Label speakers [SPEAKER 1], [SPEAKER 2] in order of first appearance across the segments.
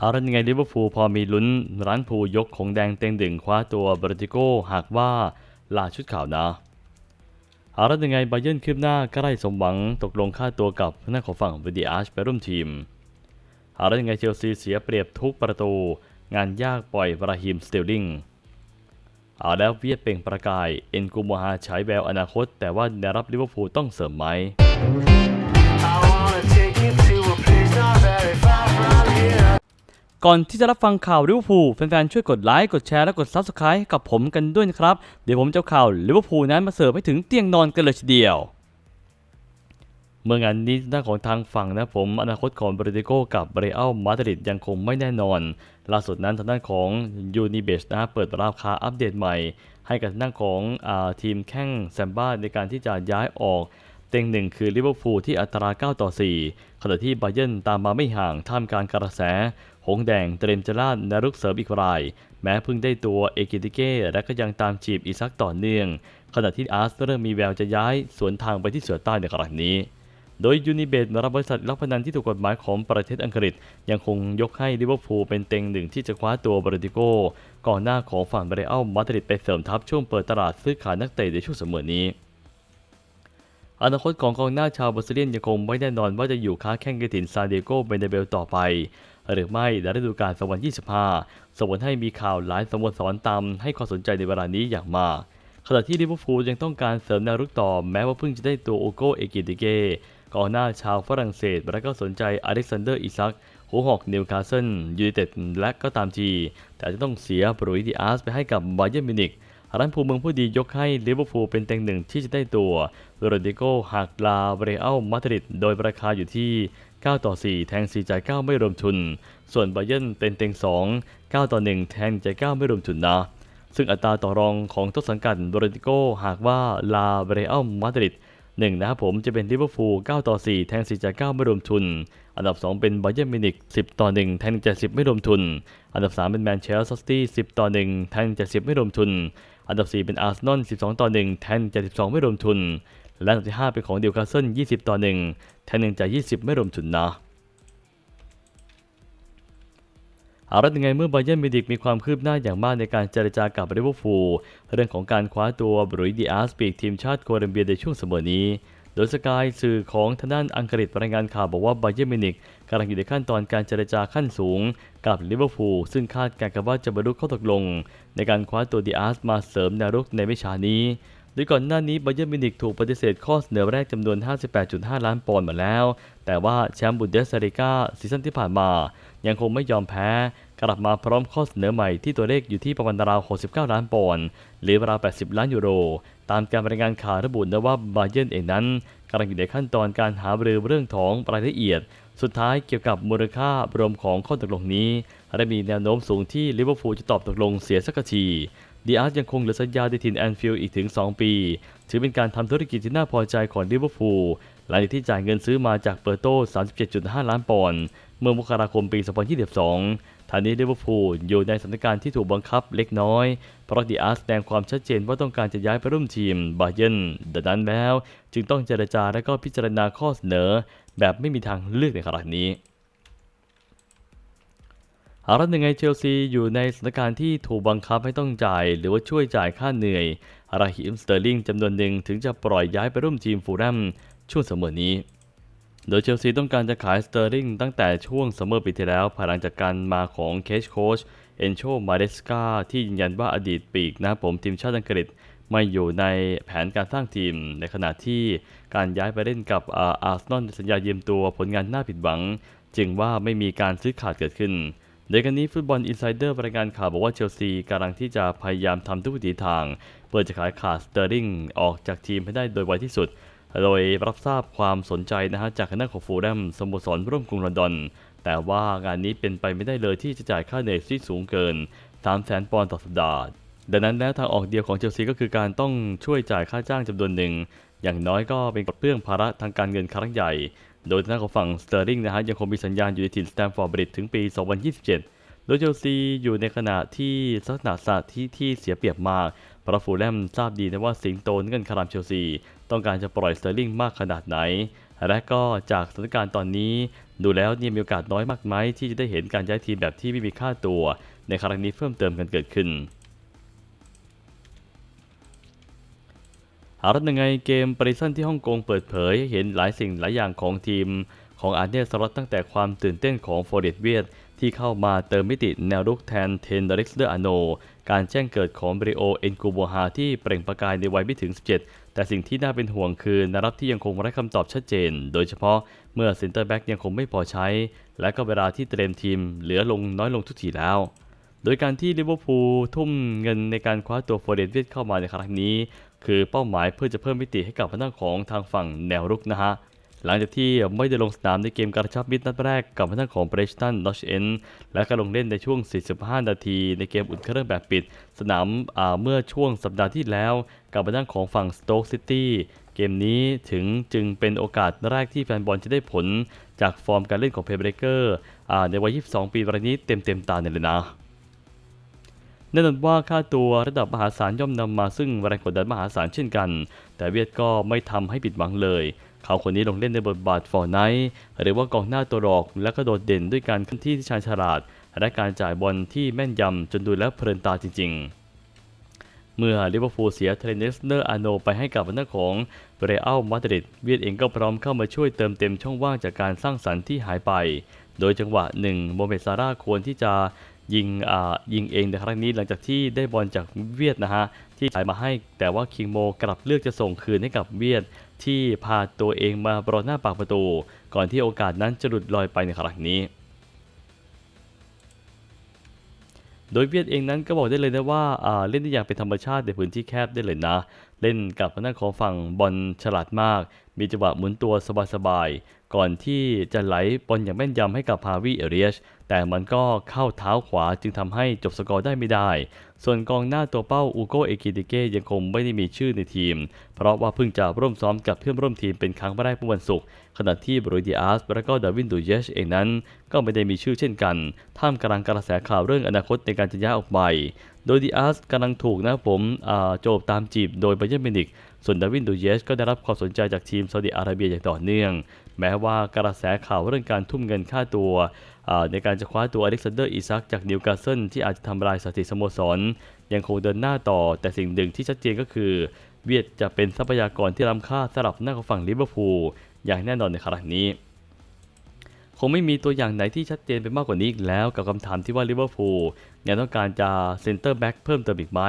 [SPEAKER 1] เอาละยังไงลิเวอร์พูลพอมีลุ้นร้านพูยกของแดงเต็งดึงคว้าตัวบรติโกหากว่าลาชุดข่าวนะเอาละยังไงไบาเยิร์นคืบหน้าใกล้สมหวังตกลงค่าตัวกับหน้าของฝั่งวิดีอาร์ชไปร่วมทีมเอาละยังไงเชลซีเสียเปรียบทุกประตู งานยากปล่อยบราฮิมสเตลลิงเอาแล้วเวียดเปล่งประกาย เอ็นกูโมฮาฉายแววอนาคต แต่ว่าแนวรับลิเวอร์พูลต้องเสริมไหม ก่อนที่จะรับฟังข่าวลิเวอร์พูลแฟนๆ ช่วยกดไลค์ กดแชร์ และกด Subscribe กับผมกันด้วยนะครับ เดี๋ยวผมจะข่าวลิเวอร์พูลนั้นมาเสิร์ฟให้ถึงเตียงนอนกันเลยทีเดียว เมื่องานนี้หน้านของทางฝั่งนะผมอนาคตของบริติโกกับเรอัลมาดริดยังคงไม่แน่นอน ล่าสุดนั้นทางด้านของยูนิเบชนะเปิดราคาอัปเดตใหม่ ให้กับทางด้านของอทีมแข้งแซมบ้าในการที่จะย้ายออก เต็งหนึ่งคือลิเวอร์พูลที่อัตรา 9 ต่อ 4 ขณะที่ไบาเยิร์นตามมาไม่ห่างท่ามกลางกระแส หงแดงเตรียมจะล่าดนารุกเสริมอีกราย แม้เพิ่งได้ตัวเอกิติเก้และก็ยังตามจีบอีซักต่อเนื่อง ขณะที่อาร์สเริ่มมีแววจะย้ายสวนทางไปที่เสือใต้ในครั้งนี้ โดยยูนิเบตรับบริษัทลักพนันที่ถูกกฎหมายของประเทศอังกฤษ ยังคงยกให้ลิเวอร์พูลเป็นเต็งหนึ่งที่จะคว้าตัวบริติโกก่อนหน้าของฝั่งเรอัลมาดริดไปเสริมทัพช่วงเปิดตลาดซื้อขายนักเตะในช่วงเสมอนี้ อนาคตของกองหน้าชาวบราซิเลียนยังคงไม่แน่นอนว่าจะอยู่ค้าแข่งกับถิ่นซานดิเอโกเบเนเบลต่อไป หรือไม่ในฤดูกาล2025ส่งผลให้มีข่าวหลายสโมสรตามให้ความสนใจในเวลานี้อย่างมากขณะที่ลิเวอร์พูลยังต้องการเสริมแนวรุกต่อแม้ว่าเพิ่งจะได้ตัวโอโกเอกิติเกกองหน้าชาวฝรั่งเศสและก็สนใจอเล็กซานเดอร์อิซักหัวหอกนิวคาสเซิลยูไนเต็ดและก็ตามที แต่จะต้องเสียบรูอิดิอาสไปให้กับบาเยิร์มิวนิก รันภูเมืองผู้ดียกให้ลิเวอร์พูลเป็นเต็งหนึ่งที่จะได้ตัวโรดิโกหักลาเรอัลมาดริดโดยราคาอยู่ที่ 9 ต่อ 4 แทง 4 จ่าย 9 ไม่รวมทุน ส่วนบเยิร์นเป็นเต็ง 2 9 ต่อ 1 แทงจ่าย 9 ไม่รวมทุนนะ ซึ่งอัตราต่อรองของต้นสังกัดโรดิโกหากว่าลาเรอัลมาดริดหนึ่งนะครับผมจะเป็นลิเวอร์พูล 9 ต่อ 4 แทง 4 จ่าย 9 ไม่รวมทุน อันดับ 2 เป็นบาเยิร์นมิวนิก10 ต่อ 1 แทงจ่าย10 ไม่รวมทุน อันดับ 3 เป็นแมนเชสเตอร์ซิตี้10 ต่อ 1 แทงจ่าย10 ไม่รวมทุน อันดับ 4 เป็นอาร์เซนอล12 ต่อ 1 แทนจะ12 ไม่รวมทุน และอันดับที่ 5 เป็นของดิวคาสเซิล20 ต่อ 1 แทน1จ่าย20 ไม่รวมทุนนะอาละยังไงเมื่อบาเยิร์นมิวนิกมีความคืบหน้าอย่างมากในการเจรจากับลิเวอร์พูลเรื่องของการคว้าตัวบรูยดิอาสปีกทีมชาติโคลัมเบียในช่วงเสมอนี้ โดยสกายสื่อของทางด้านอังกฤษรายงานข่าวบอกว่าไบเยิร์มิวนิกกำลังอยู่ในขั้นตอนการเจรจาขั้นสูงกับลิเวอร์พูลซึ่งคาดการณ์กันว่าจะบรรลุข้อตกลง ในการคว้าตัวดิอาสมาเสริมแนวรุกในไม่ช้านี้ ดยก่อนหน้านี้บาเยิร์มิวนิกถูกปฏิเสธข้อเสนอแรกจำนวน 58.5 ล้านปอนด์มาแล้ว แต่ว่าแชมป์บุนเดสลิก้าซีซั่นที่ผ่านมา ยังคงไม่ยอมแพ้ กลับมาพร้อมข้อเสนอใหม่ที่ตัวเลขอยู่ที่ประมาณราว 69 ล้านปอนด์หรือราว 80 ล้านยูโร ตามการรายงานข่าวระบุนะว่าบาเยิร์เองนั้นกำลังอยู่ในขั้นตอนการหารือเรื่องของรายละเอียด สุดท้ายเกี่ยวกับมูลค่ารวมของข้อตกลงนี้และมีแนวโน้มสูงที่ลิเวอร์พูลจะตอบตกลงเสียสักที ดีอาร์ยังคงเหลือสัญญาในถิ่นแอนฟิลด์อีกถึง 2 ปี ถือเป็นการทำธุรกิจที่น่าพอใจของลิเวอร์พูลหลังจากที่จ่ายเงินซื้อมาจากเปอร์โต้ 37.5 ล้านปอนด์เมื่อมกราคมปี 2022ทางนี้ลิเวอร์พูลอยู่ในสถานการณ์ที่ถูกบังคับเล็กน้อย เพราะดีอาร์แสดงความชัดเจนว่าต้องการจะย้ายไปร่วมทีมบาเยนดังนั้นแล้ว จึงต้องเจรจาและก็พิจารณาข้อเสนอ แบบไม่มีทางเลือกในขณะนี้ เอาละยังไงเชลซีอยู่ในสถานการณ์ที่ถูกบังคับให้ต้องจ่าย หรือว่าช่วยจ่ายค่าเหนื่อยราฮิมสเตอร์ลิงจำนวนหนึ่งถึงจะปล่อยย้ายไปร่วมทีมฟูลแลมช่วงเสมอนี้ โดยเชลซีต้องการจะขายสเตอร์ลิงตั้งแต่ช่วงซัมมอปีที่แล้วภายหลังจากการมาของเคชโคชเอนโชมาเดสกาที่ยืนยันว่าอดีตปีกนะผมทีมชาติอังกฤษไม่อยู่ในแผนการสร้างทีม ในขณะที่การย้ายไปเล่นกับอาร์เซนอลสัญญาเยืมตัวผลงานน่าผิดหวัง จึงว่าไม่มีการซื้อขาดเกิดขึ้น โดยกันนี้ฟุตบอลอินไซเดอร์รายงานข่าวบอกว่าเชลซีกำลังที่จะพยายามทำทุกวิถีทาง เพื่อจะขายขาดสเตอร์ลิงออกจากทีมให้ได้โดยไวที่สุด โดยรับทราบความสนใจนะฮะจากคณะของฟูลแลมสโมสรร่วมกรุงลอนดอน แต่ว่างานนี้เป็นไปไม่ได้เลยที่จะจ่ายค่าเหนื่อยที่สูงเกิน 3 0 0แสนปอนด์ต่อสัปดาห์ดังนั้นแล้วทางออกเดียวของเชลซีก็คือการต้องช่วยจ่ายค่าจ้างจำนวนหนึ่ง อย่างน้อยก็เป็นกดเพื่องภาระทางการเงินครั้งใหญ่ โดยทางด้านของฝั่งสเตอร์ลิงนะฮะยังคงมีสัญญาณอยู่ในถิ่นสแตมฟอร์ดบริดถึงปี 2027 โดยเชลซีอยู่ในขณะที่ลักษณะสถที่ที่เสียเปรียบมากเพราะฟูลแลมทราบดีนะว่าสิงโตเงินคารามเชลซี ต้องการจะปล่อยสเตอร์ลิงมากขนาดไหน และก็จากสถานการณ์ตอนนี้ ดูแล้วเนี่ยมีโอกาสน้อยมากไหมที่จะได้เห็นการย้ายทีมแบบที่ไม่มีค่าตัว ในครั้งนี้เพิ่มเติมกันเกิดขึ้น เอาละยังไงเกมปริซันที่ฮ่องกงเปิดเผยให้เห็นหลายสิ่งหลายอย่างของทีม ของอาร์เนสล็อตตั้งแต่ความตื่นเต้นของโฟเดตเวียดที่เข้ามาเติมมิติแนวรุกแทนเทนเดริกเดอร์อาโน การแจ้งเกิดของบริโอเอ็นกูโบฮาที่เปล่งประกายในวัยไม่ถึง 17 แต่สิ่งที่น่าเป็นห่วงคือนารับที่ยังคงไร้คำตอบชัดเจน โดยเฉพาะเมื่อเซนเตอร์แบ็กยังคงไม่พอใช้ และก็เวลาที่เตรียมทีมเหลือลงน้อยลงทุกทีแล้วโดยการที่ลิเวอร์พูลทุ่มเงินในการคว้าตัวโฟเดนเวียดเข้ามาในครั้งนี้ คือเป้าหมายเพื่อจะเพิ่มมิติให้กับพนักของทางฝั่งแนวรุกนะฮะหลังจากที่ไม่ได้ลงสนามในเกมกระชับมิตรนัดแรกกับพนักของเบรชตันดอชเอนและก็ลงเล่นในช่วง 45 นาที ในเกมอุ่นเครื่องแบบปิด สนามเมื่อช่วงสัปดาห์ที่แล้วกับพนักของฝั่งสโต๊กซิตี้เกมนี้ถึงจึงเป็นโอกาสแรกที่แฟนบอลจะได้ผลจากฟอร์มการเล่นของเพย์เบรเกอร์ในวัย 22 ปีรายนี้เต็มเต็มตาเลยนะ แน่นอนว่าค่าตัวระดับมหาศาลย่อมนำมาซึ่งแรงกดดันมหาศาลเช่นกัน แต่เวียดก็ไม่ทำให้ผิดหวังเลย เขาคนนี้ลงเล่นในบทบาทฟอร์ไนท์หรือว่ากองหน้าตัวหลอกและก็โดดเด่นด้วยการเคลื่อนที่ที่ชาญฉลาด และการจ่ายบอลที่แม่นยำจนดูแล้วเพลินตาจริง ๆเมื่อลิเวอร์พูลเสียเทรนเนสเนอร์อาโนไปให้กับหน้าของเรอัลมาดริดเวียดเองก็พร้อมเข้ามาช่วยเติมเต็มช่องว่างจากการสร้างสรรค์ที่หายไป โดยจังหวะหนึ่งโมเมซาร่าควรที่จะ ยิงอ่ายิงเองในครั้งนี้หลังจากที่ได้บอลจากเวียดนะฮะที่จ่ายมาให้แต่ว่าคิงโมกลับเลือกจะส่งคืนให้กับเวียดที่พาตัวเองมาบรอหน้าปากประตู ก่อนที่โอกาสนั้นจะหลุดลอยไปในครั้งนี้ โดยเวียดเองนั้นก็บอกได้เลยนะว่าอ่าเล่นได้อย่างเป็นธรรมชาติในพื้นที่แคบได้เลยนะ เล่นกับทางด้าของฝั่งบอลฉลาดมาก มีจังหวะหมุนตัวสบายๆ ก่อนที่จะไหลบอลอย่างแม่นยำให้กับพาวิเอเรียชแต่มันก็เข้าเท้าขวาจึงทำให้จบสกอร์ได้ไม่ได้ ส่วนกองหน้าตัวเป้าอูโกเอกิติเกยังคงไม่ได้มีชื่อในทีม เพราะว่าเพิ่งจะร่วมซ้อมกับเพื่อนร่วมทีมเป็นครั้งแรกเมื่อวันศุกร์ ขณะที่บรูดิอาสและก็ดาวินดูเยชเองนั้น ก็ไม่ได้มีชื่อเช่นกัน ท่ามกลางกระแสข่าวเรื่องอนาคตในการจะย้ายออกไป โดยดิอาสกำลังถูกนะผมโจบตามจีบโดยไบเยร์มินิก ส่วนดาวินดูเยชก็ได้รับความสนใจจากทีมซาอุดิอาระเบียอย่างต่อเนื่อง แม้ว่ากระแสข่าวเรื่องการทุ่มเงินค่าตัวในการจะคว้าตัวอเล็กซานเดอร์อิซักจากนิวคาสเซิลที่อาจจะทำลายสถิติสโมสร ยังคงเดินหน้าต่อ แต่สิ่งหนึ่งที่ชัดเจนก็คือ เวียดจะเป็นทรัพยากรที่ล้ำค่าสำหรับหน้าของฝั่งลิเวอร์พูลอย่างแน่นอนในครั้งนี้คงไม่มีตัวอย่างไหนที่ชัดเจนไปมากกว่านี้อีกแล้วกับคำถามที่ว่าลิเวอร์พูลยังต้องการจะเซ็นเตอร์แบ็กเพิ่มเติมอีกไหม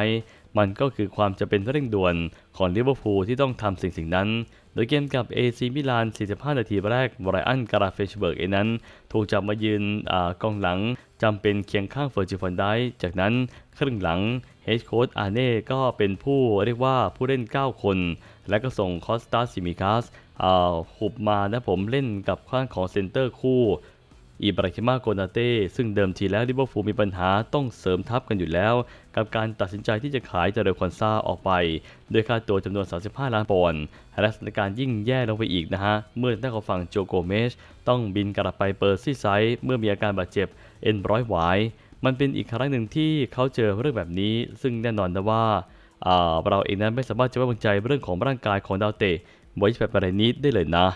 [SPEAKER 1] มันก็คือความจะเป็นเร่งด่วนของลิเวอร์พูลที่ต้องทำสิ่งสิ่งนั้น โดยเกมกับ AC มิลาน 45 นาทีแรกไบรอันการาเฟชเบิร์กเองนั้น ถูกจับมายืนอกองหลังจำเป็นเคียงข้างเฟอร์จิฟอนได้จากนั้นครึ่งหลังเฮดโค้ชอาเน่ก็เป็นผู้เรียกว่าผู้เล่น 9 คน และก็ส่งคอสตาซิมิคัสหุบมานะผมเล่นกับข้างของเซนเตอร์คู่ อิบราฮิมาโกนาเต้ซึ่งเดิมทีแล้วลิเวอร์พูลมีปัญหาต้องเสริมทัพกันอยู่แล้ว กับการตัดสินใจที่จะขายเจเรคอนซาออกไป โดยค่าตัวจำนวน 35 ล้านปอนด์และสถานการณ์ยิ่งแย่ลงไปอีกนะฮะ เมื่อทางด้านของฝั่งโจโกเมช ต้องบินกลับไปเปอร์ซี่ไซด์เมื่อมีอาการบาดเจ็บเอ็นร้อยหวายมันเป็นอีกครั้งหนึ่งที่เขาเจอเรื่องแบบนี้ ซึ่งแน่นอนนะว่าอ่าเราเองนั้นไม่สามารถจะไว้วางใจเรื่องของร่างกายของดาวเตะไว้แบบอะไรนี้ได้เลยนะ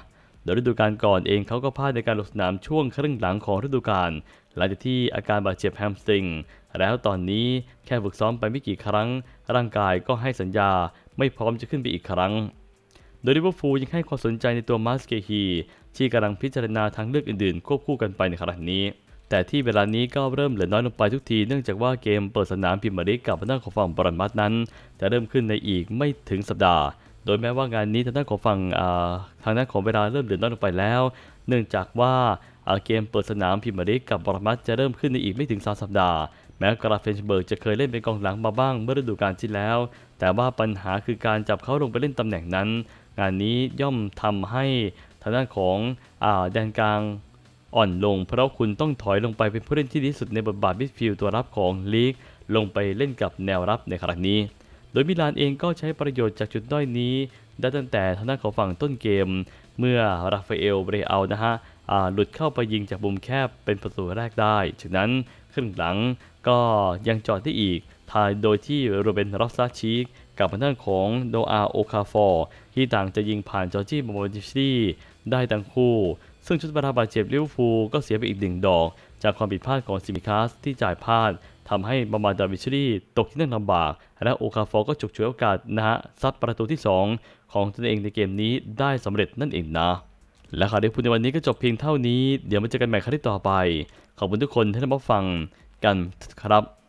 [SPEAKER 1] โดยฤดูกาลก่อนเองเขาก็พลาดในการลงสนามช่วงครึ่งหลังของฤดูกาลหลังจากที่อาการบาดเจ็บแฮมสตริง แล้วตอนนี้แค่ฝึกซ้อมไปไม่กี่ครั้ง ร่างกายก็ให้สัญญาไม่พร้อมจะขึ้นไปอีกครั้ง โดยลิเวอร์พูลยังให้ความสนใจในตัวมาสเกฮี ที่กำลังพิจารณาทางเลือกอื่นๆ ควบคู่กันไปในครั้งนี้ แต่ที่เวลานี้ก็เริ่มเหลือน้อยลงไปทุกทีเนื่องจากว่าเกมเปิดสนามพิมยร์ลีกกับทางด้าของฝั่งบรันมัดนั้น จะเริ่มขึ้นในอีกไม่ถึงสัปดาห์ โดยแม้ว่างานนี้ทางด้านของฝั่งทางด้านของเวลาเริ่มเหลือน้อยลงไปแล้ว เนื่องจากว่าเกมเปิดสนามพิมยร์ลีกกับบรมัดจะเริ่มขึ้นในอีกไม่ถึง 3 สัปดาห์ แม้กราเฟนเบิร์กจะเคยเล่นเป็นกองหลังมาบ้างเมื่อฤดูกาลที่แล้ว แต่ว่าปัญหาคือการจับเขาลงไปเล่นตำแหน่งนั้น งานนี้ย่อมทำให้ทางด้านของอาแดนกลางอ่อนลง เพราะคุณต้องถอยลงไปเป็นผู้เล่นที่ดีสุดในบทบาทมิดฟิลด์ตัวรับของลีกลงไปเล่นกับแนวรับในครั้งนี้ โดยมิลานเองก็ใช้ประโยชน์จากจุดด้อยนี้ ได้ตั้งแต่ทางด้านของฝั่งต้นเกม เมื่อราฟาเอลเบรอัลนะฮะหลุดเข้าไปยิงจากมุมแคบเป็นประตูแรกได้จากนั้นครึ่งหลังก็ยังจอดได้อีกทายโดยที่โรเบนรอสซาชิกกับทางด้านของโดอาโอคาฟอร์ที่ต่างจะยิงผ่านจอร์จี้โมโมดิชีได้ทั้งคู่ ซึ่งชุดบรราบาเจ็บลิเวอร์พูลก็เสียไปอีกหนึ่งดอก จากความผิดพลาดของซิมิคัสที่จ่ายพลาด ทำให้บามาดาวิชรีตกที่นั่งลำบาก และโอคาฟอร์ก็ฉกฉวยโอกาสนะฮะซัดประตูที่ 2 ของตนเองในเกมนี้ได้สำเร็จนั่นเองนะ และข่าวที่พูดในวันนี้ก็จบเพียงเท่านี้ เดี๋ยวมาเจอกันใหม่ครั้งที่ต่อไป ขอบคุณทุกคนที่รับฟังกันครับ